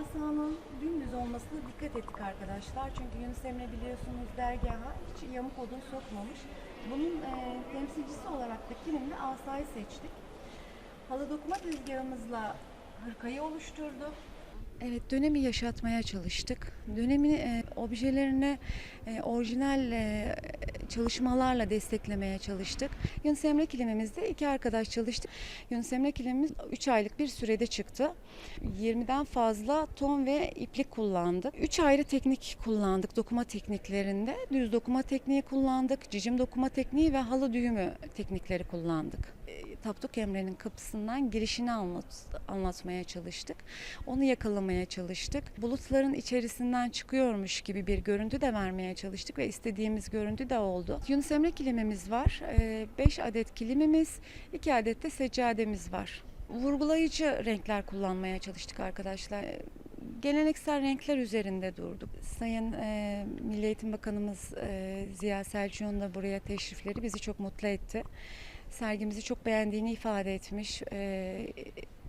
asanın dümdüz olmasına dikkat ettik arkadaşlar. Çünkü Yunus Emre biliyorsunuz dergaha hiç yamuk odun sokmamış. Bunun e, temsilcisi olarak da kilimle asayı seçtik. Halı dokuma tezgahımızla hırkayı oluşturduk. Evet, dönemi yaşatmaya çalıştık. Dönemin e, objelerini e, orijinal e, çalışmalarla desteklemeye çalıştık. Yunus Emre kilimimizde iki arkadaş çalıştık. Yunus Emre kilimimiz 3 aylık bir sürede çıktı. 20'den fazla ton ve iplik kullandık. 3 ayrı teknik kullandık dokuma tekniklerinde. Düz dokuma tekniği kullandık, cicim dokuma tekniği ve halı düğümü teknikleri kullandık. E, Tapduk Emre'nin kapısından girişini anlat, anlatmaya çalıştık. Onu yakalamaya çalıştık. Bulutların içerisinden çıkıyormuş gibi bir görüntü de vermeye çalıştık ve istediğimiz görüntü de oldu. Yunus Emre kilimimiz var. 5 adet kilimimiz, 2 adet de seccademiz var. Vurgulayıcı renkler kullanmaya çalıştık arkadaşlar. Geleneksel renkler üzerinde durduk. Sayın e, Milli Eğitim Bakanımız e, Ziya Selçuk'un da buraya teşrifleri bizi çok mutlu etti. Sergimizi çok beğendiğini ifade etmiş. E,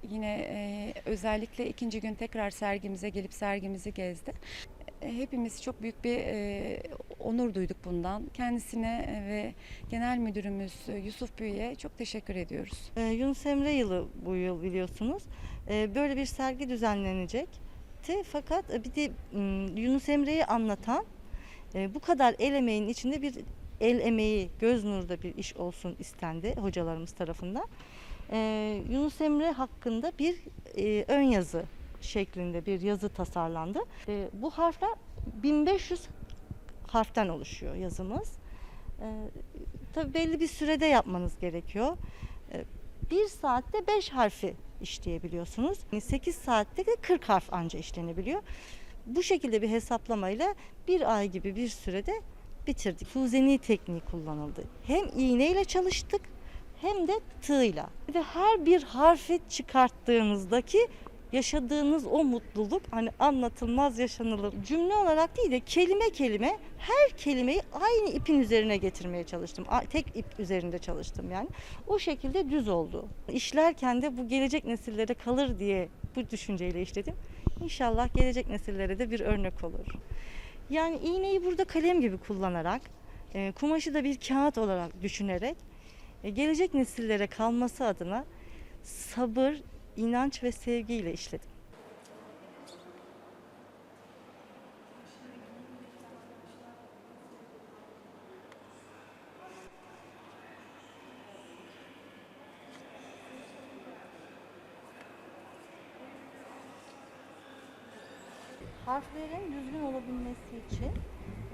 yine e, özellikle ikinci gün tekrar sergimize gelip sergimizi gezdi. E, Hepimiz çok büyük bir e, onur duyduk bundan. Kendisine e, ve Genel Müdürümüz e, Yusuf Büyü'ye çok teşekkür ediyoruz. Ee, Yunus Emre yılı bu yıl biliyorsunuz. Ee, böyle bir sergi düzenlenecekti. Fakat e, bir de Yunus Emre'yi anlatan e, bu kadar el emeğinin içinde bir el emeği, göz nurda bir iş olsun istendi hocalarımız tarafından. Ee, Yunus Emre hakkında bir e, ön yazı şeklinde bir yazı tasarlandı. Ee, bu harfler 1500 harften oluşuyor yazımız. Ee, tabii belli bir sürede yapmanız gerekiyor. Ee, bir saatte 5 harfi işleyebiliyorsunuz. 8 saatte de 40 harf anca işlenebiliyor. Bu şekilde bir hesaplamayla bir ay gibi bir sürede bitirdik. Fuzeni tekniği kullanıldı. Hem iğneyle çalıştık hem de tığla. De her bir harfi çıkarttığınızdaki yaşadığınız o mutluluk hani anlatılmaz yaşanılır. Cümle olarak değil de kelime kelime her kelimeyi aynı ipin üzerine getirmeye çalıştım. Tek ip üzerinde çalıştım yani. O şekilde düz oldu. İşlerken de bu gelecek nesillere kalır diye bu düşünceyle işledim. İnşallah gelecek nesillere de bir örnek olur. Yani iğneyi burada kalem gibi kullanarak, e, kumaşı da bir kağıt olarak düşünerek e, gelecek nesillere kalması adına sabır, inanç ve sevgiyle işledim. Harflerin düzgün olabilmesi için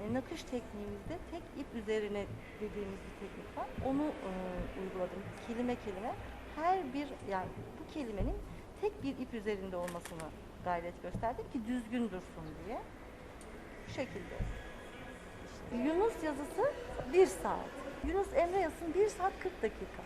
e, nakış tekniğimizde tek ip üzerine dediğimiz bir teknik var. Onu e, uyguladım kelime kelime. Her bir yani bu kelimenin tek bir ip üzerinde olmasını gayret gösterdim ki düzgün dursun diye. Bu şekilde. İşte Yunus yazısı bir saat. Yunus Emre yazısı bir saat 40 dakika.